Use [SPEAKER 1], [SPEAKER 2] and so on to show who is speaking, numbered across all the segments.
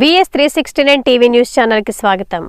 [SPEAKER 1] VS three sixty nine TV news ఛానల్కి స్వాగతం.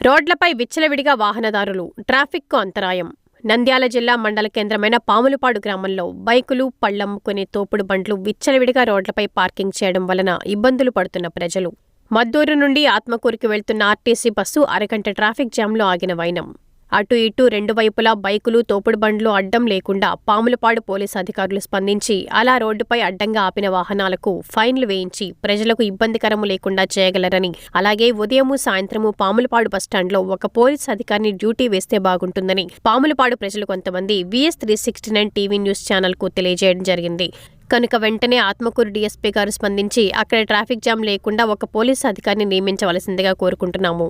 [SPEAKER 1] రోడ్లపై విచ్చలవిడిగా వాహనదారులు ట్రాఫిక్కు అంతరాయం. నంద్యాల జిల్లా మండల కేంద్రమైన పాములపాడు గ్రామంలో బైకులు పళ్ళమ్ముకునే తోపుడు బండ్లు విచ్చలవిడిగా రోడ్లపై పార్కింగ్ చేయడం వలన ఇబ్బందులు పడుతున్న ప్రజలు. మద్దూరు నుండి ఆత్మకూరుకి వెళ్తున్న ఆర్టీసీ బస్సు అరగంట ట్రాఫిక్ జామ్లో ఆగిన వైనం. అటు ఇటు రెండు వైపులా బైకులు తోపుడు బండ్లు అడ్డం లేకుండా పాములపాడు పోలీసు అధికారులు స్పందించి అలా రోడ్డుపై అడ్డంగా ఆపిన వాహనాలకు ఫైన్లు వేయించి ప్రజలకు ఇబ్బందికరము లేకుండా చేయగలరని అలాగే ఉదయము సాయంత్రము పాములపాడు బస్టాండ్లో ఒక పోలీస్ అధికారిని డ్యూటీ వేస్తే బాగుంటుందని పాములపాడు ప్రజలు కొంతమంది VS three sixty nine TV news ఛానల్కు తెలియజేయడం జరిగింది. కనుక వెంటనే ఆత్మకూరు డీఎస్పీ గారు స్పందించి అక్కడ ట్రాఫిక్ జామ్ లేకుండా ఒక పోలీసు అధికారిని నియమించవలసిందిగా కోరుకుంటున్నాము.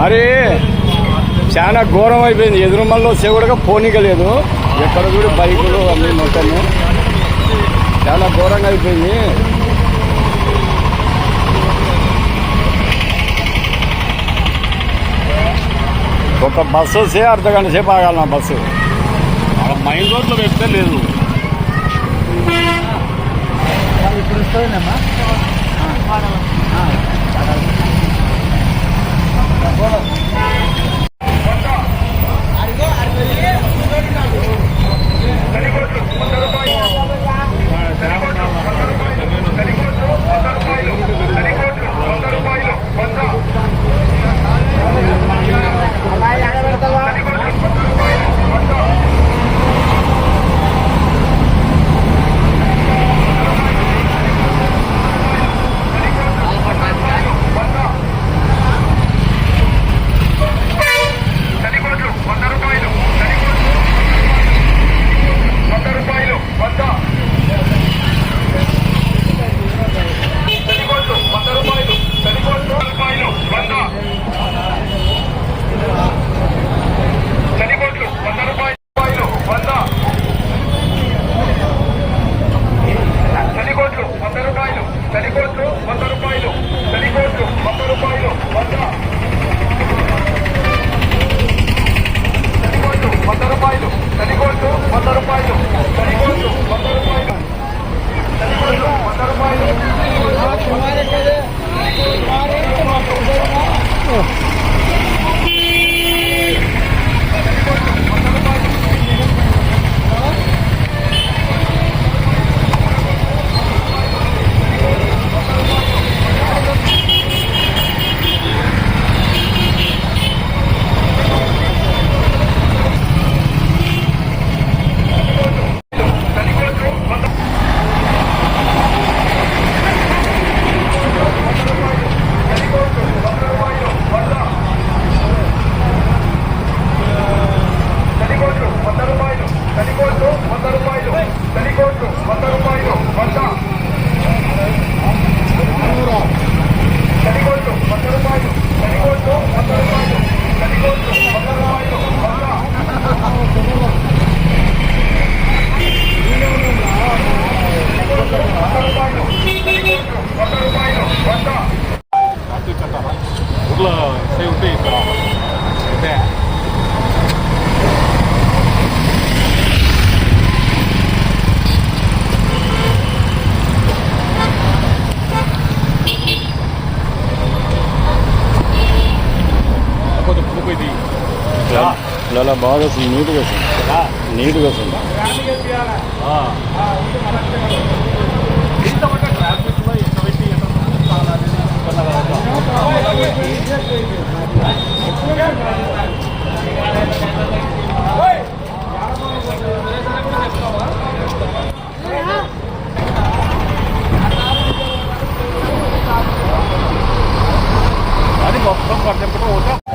[SPEAKER 2] మరి చాలా ఘోరం అయిపోయింది ఎదురుమల్లో చెవుడుగా పోనీకలేదు ఎక్కడ కూడా బైకులు అన్నీ మొత్తము. చాలా ఘోరంగా అయిపోయింది. ఒక బస్సు వస్తే అర్ధ గంట సేపు ఆగాలి నా బస్సు.
[SPEAKER 3] మైన్ రోడ్లో పెడితే లేదు.
[SPEAKER 4] చలికోట్లు
[SPEAKER 2] ఇలా బాగా వస్తుంది నీట్గా వస్తుంది నీట్గా వస్తుంది
[SPEAKER 3] అది మొత్తం పట్టింపుగా
[SPEAKER 4] ఉంటాం